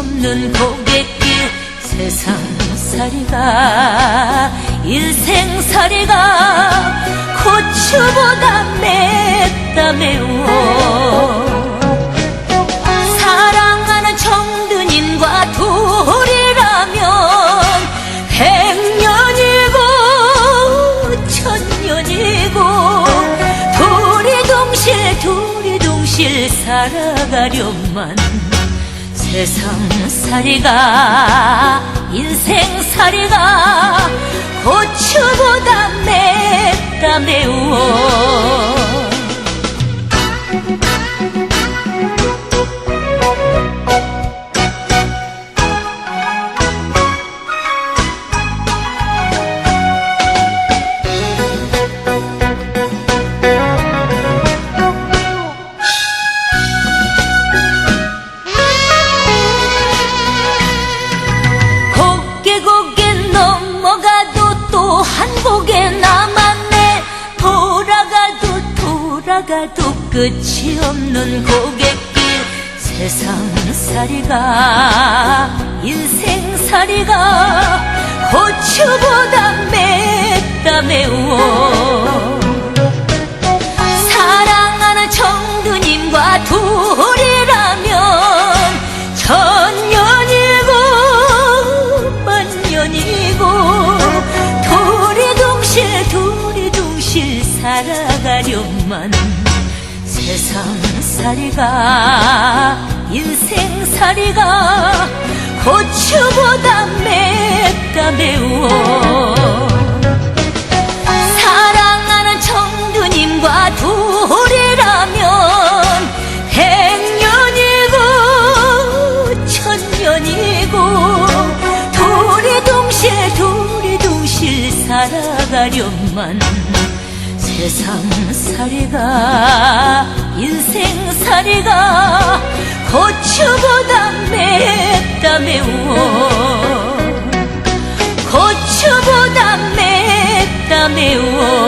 없는 고갯길 세상살이가 인생살이가 고추보다 맵다 매워. 사랑하는 정든인과 둘이라면 백년이고 천년이고 둘이 동실 둘이 동실 살아가려만 세상살이가 인생살이가 고추보다 맵다 매워 가도 끝이 없는 고갯길. 세상살이가 인생살이가 고추보다 맵다 매워 살아가려만 세상살이가 인생살이가 고추보다 맵다 매워. 사랑하는 정두님과 둘이라면 백년이고 천년이고 둘이 동실 둘이 동실 살아가려만 세상살이가 인생살이가 고추보다 맵다 매워. 고추보다 맵다 매워